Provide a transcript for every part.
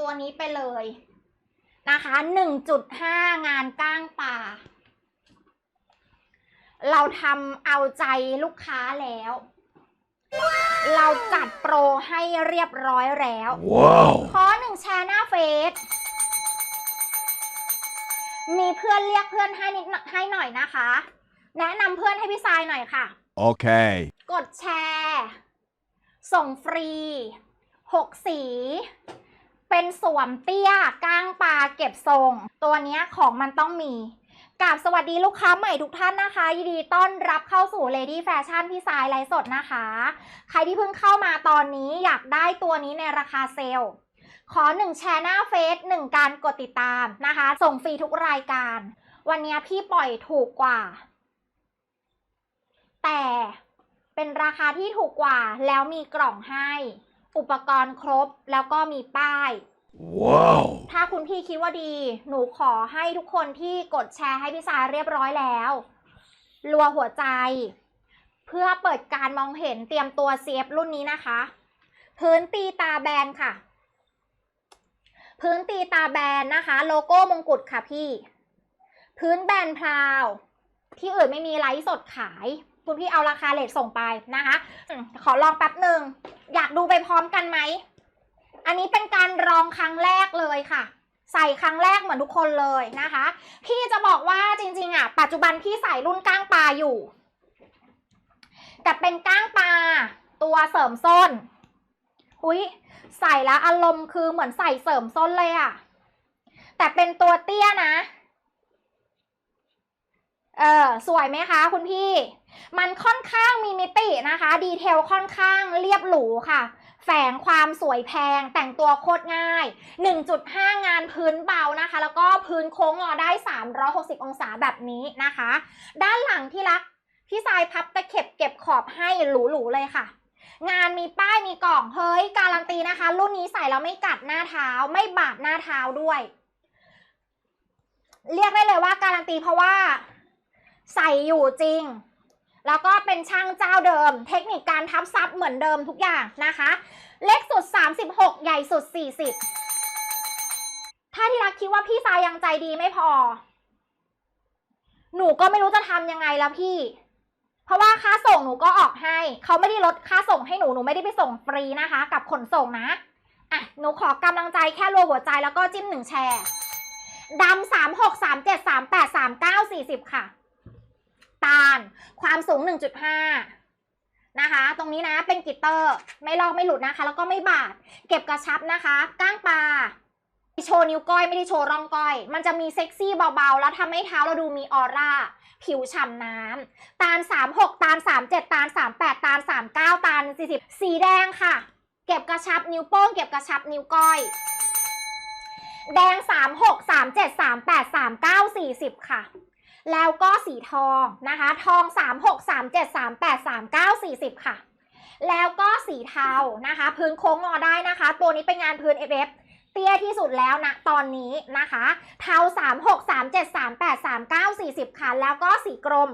ตัวนี้ไปเลยนะคะ 1.5 งานก้างป่า เราทำเอาใจลูกค้าแล้ว เราจัดโปรให้เรียบร้อยแล้ว Wow. ขอหนึ่งแชร์หน้าเฟซมีเพื่อนเรียกเพื่อนให้นิดหน่อยให้หน่อยนะคะ แนะนำเพื่อนให้พี่ทรายหน่อยค่ะ Okay. กดแชร์ ส่งฟรี 6 สี เป็นสวมเตี้ยก้างปลาเก็บทรง ตัวนี้ของมันต้องมีกราบสวัสดีลูกค้าใหม่ทุกท่านนะคะ ยินดีต้อนรับเข้าสู่ Lady Fashion พี่สายไลฟ์สดนะคะ ใครที่เพิ่งเข้ามาตอนนี้อยากได้ตัวนี้ในราคาเซลล์ ขอหนึ่งแชร์หน้าเฟซหนึ่งการกดติดตามนะคะ ส่งฟรีทุกรายการ วันนี้พี่ปล่อยถูกกว่า แต่เป็นราคาที่ถูกกว่าแล้วมีกล่องให้ อุปกรณ์ครบแล้วก็มีป้าย Wow. ถ้าคุณพี่คิดว่าดี หนูขอให้ทุกคนที่กดแชร์ให้พี่สายเรียบร้อยแล้ว รัวหัวใจ เพื่อเปิดการมองเห็นเตรียมตัวเซฟรุ่นนี้นะคะ พื้นตีตาแบนค่ะ พื้นตีตาแบนนะคะ โลโก้มงกุฎค่ะพี่ พื้นแบนพราว ที่อื่นไม่มีไลฟ์สดขาย คุณพี่เอาราคาเลทส่งไปนะคะขอลองแป๊บหนึ่งอยากดูไปพร้อมกันไหม อันนี้เป็นการลองครั้งแรกเลยค่ะ ใส่ครั้งแรกเหมือนทุกคนเลยนะคะ พี่จะบอกว่าจริง ๆ อะ ปัจจุบันพี่ใส่รุ่นก้างปลาอยู่แต่เป็นก้างปลาตัวเสริมส้นหุยใส่แล้วอารมณ์คือเหมือนใส่เสริมส้นเลยอะแต่เป็นตัวเตี้ยนะ เออสวยไหมคะคุณพี่ มันค่อนข้างมีมิตินะคะ ดีเทลค่อนข้างเรียบหรูค่ะ แฝงความสวยแพงแต่งตัวโคตรง่าย 1.5 งานพื้นเบานะคะ แล้วก็พื้นโค้งงอได้ 360 องศาแบบนี้นะคะ ด้านหลังที่รัก พี่ทรายพับตะเข็บเก็บขอบให้หรูๆเลยค่ะ งานมีป้ายมีกล่องเฮ้ยการันตีนะคะ รุ่นนี้ใส่แล้วไม่กัดหน้าเท้า ไม่บาดหน้าเท้าด้วย เรียกได้เลยว่าการันตีเพราะว่า ใส่อยู่จริง แล้วก็เป็นช่างเจ้าเดิม เทคนิคการทับซับเหมือนเดิมทุกอย่างนะคะ เล็กสุด 36 ใหญ่สุด 40 ถ้าที่รักคิดว่าพี่ซายยังใจดีไม่พอ หนูก็ไม่รู้จะทำยังไงแล้วพี่ เพราะว่าค่าส่งหนูก็ออกให้ เขาไม่ได้ลดค่าส่งให้หนูหนูไม่ได้ไปส่งฟรีนะคะ กับขนส่งนะอะหนูขอกำลังใจแค่รัวหัวใจแล้วก็จิ้มหนึ่งแชร์ดำสามหกสามเจ็ดสามแปดสามเก้าสี่สิบค่ะ ตาล ความสูง 1.5 นะคะ ตรงนี้นะเป็นกิตเตอร์ไม่ลอกไม่หลุดนะคะ แล้วก็ไม่บาด เก็บกระชับนะคะ ก้างปลาโชว์นิ้วก้อยไม่ได้โชว์ร่องก้อย มันจะมีเซ็กซี่เบาๆ แล้วทำให้เท้าเราดูมีออร่า ผิวฉ่ำน้ำตาล 36 ตาล 37 ตาล 38 ตาล 39 ตาล 40 สีแดงค่ะ เก็บกระชับนิ้วโป้ง เก็บกระชับนิ้วก้อย แดง 36 37 38 39 40 ค่ะ แล้วก็สีทองนะคะ ทอง 3 6 3 7 3 8 3 9 40 ค่ะ แล้วก็สีเทานะคะ พื้นโค้งงอได้นะคะ ตัวนี้เป็นงานพื้น FF เตี้ยที่สุดแล้วนะตอนนี้นะคะ เทา 3 6 3 7 3 8 3 9 40 ค่ะ แล้วก็สีกรม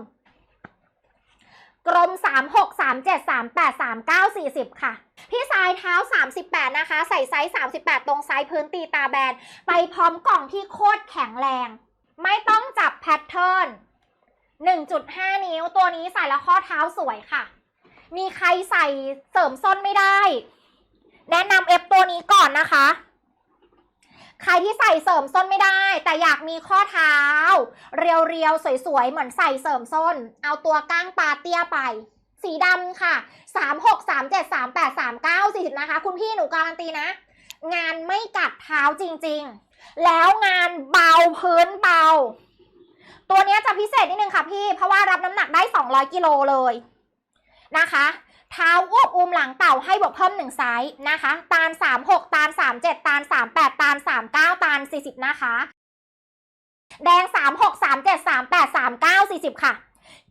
กรม 3 6 3 7 3 8 3 9 40 ค่ะ พี่สายเท้า 38 นะคะ ใส่ไซส์ 38 ตรงไซส์พื้นตีตาแบน ไปพร้อมกล่องที่โคตรแข็งแรง ไม่ต้อง ทเทิร์น1.5 นิ้วตัวนี้ใส่แล้วข้อเท้าสวยค่ะ มีใครใส่เสริมส้นไม่ได้ แนะนำเอฟตัวนี้ก่อนนะคะ ใครที่ใส่เสริมส้นไม่ได้ แต่อยากมีข้อเท้า เรียวๆ สวยๆ เหมือนใส่เสริมส้น เอาตัวก้างปลาเตี้ยไป สีดำค่ะ 3 6 3 7 3 8 3 9 40 นะคะ คุณพี่หนูการันตีนะ งานไม่กัดเท้าจริงๆ แล้วงานเบาพื้นเบา ตัวนี้จะพิเศษนิดนึงค่ะพี่ เพราะว่ารับน้ำหนักได้ 200 กิโลเลยนะคะเท้าอวบอุ้มหลังเต่าให้บวกเพิ่มหนึ่งไซส์นะคะ ตาล 36 ตาล 37 ตาล 38 ตาล 39 ตาล 40 นะคะ แดง 36 37 38 39 40 ค่ะ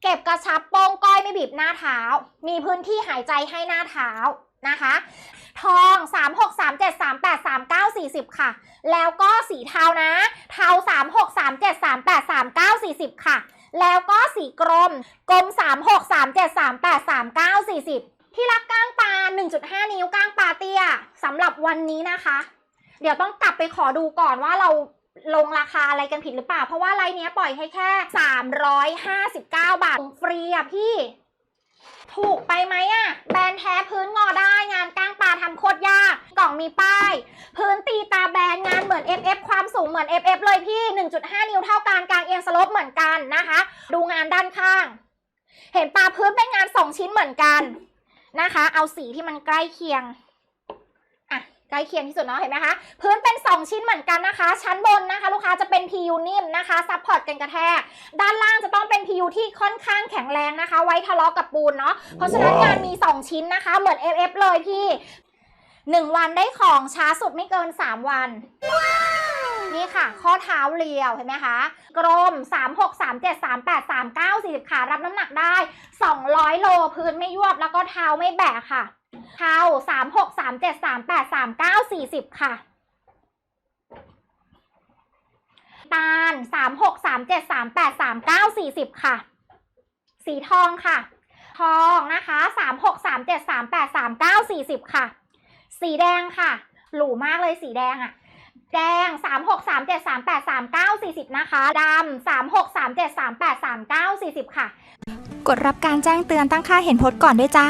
เก็บกระชับโป้งก้อยไม่บีบหน้าเท้า มีพื้นที่หายใจให้หน้าเท้านะคะ ทอง 3 6 3 7 3 8 3 9 40 ค่ะ แล้วก็สีเทานะ เทา 3 6 3 7 3 8 3 9 40 ค่ะ แล้วก็สีกรม กรม 3 6 3 7 3 8 3 9 40 ที่รักก้างปลา 1.5 นิ้วก้างปลาเตี้ยสำหรับวันนี้นะคะ เดี๋ยวต้องกลับไปขอดูก่อนว่าเราลงราคาอะไรกันผิดหรือเปล่า เพราะว่าไลน์นี้ปล่อยให้แค่ 359 บาทฟรีอะพี่ ถูกไปไหมอะแบรนด์แท้พื้นงอได้งานก้างปลาทำโคตรยาก กล่องมีป้าย พื้นตีตาแบรนด์งานเหมือน FF ความสูงเหมือน FF เลยพี่ 1.5 นิ้วเท่ากันกลางเอียงสลบเหมือนกันนะคะ ดูงานด้านข้าง เห็นปลาพื้นเป็นงาน 2 ชิ้นเหมือนกันนะคะ เอาสีที่มันใกล้เคียง ใกล้เคียงที่สุดเนาะเห็นไหมคะ พื้นเป็น 2 ชิ้นเหมือนกันนะคะ ชั้นบนนะคะ ลูกค้าจะเป็น PU นิ่มนะคะซัพพอร์ตกันกระแทก ด้านล่างจะต้องเป็น PU ที่ค่อนข้างแข็งแรงนะคะ ไว้ทะเลาะกับปูนเนาะเพราะฉะนั้นว้าวงานมี 2 ชิ้นนะคะ เหมือน FF เลยพี่ 1 วันได้ของช้าสุดไม่เกิน 3 วันนี่ค่ะ ข้อเท้าเรียวเห็นไหมคะกลม3 6 3 7 3 8 3 9 40ขารับน้ำหนักได้ 200 โล พื้นไม่ยวบแล้วก็เท้าไม่แบกค่ะ เทาสามหกสามเจ็ดสามแปดสามเก้าสี่สิบค่ะ ตาลสามหกสามเจ็ดสามแปดสามเก้าสี่สิบค่ะ สีทองค่ะ ทองนะคะสามหกสามเจ็ดสามแปดสามเก้าสี่สิบค่ะ สีแดงค่ะหลูมากเลยสีแดงอะแดงสามหกสามเจ็ดสามแปดสามเก้าสี่สิบนะคะดำสามหกสามเจ็ดสามแปดสามเก้าสี่สิบค่ะ กดรับการแจ้งเตือนตั้งค่าเห็นโพดก่อนด้วยจ้า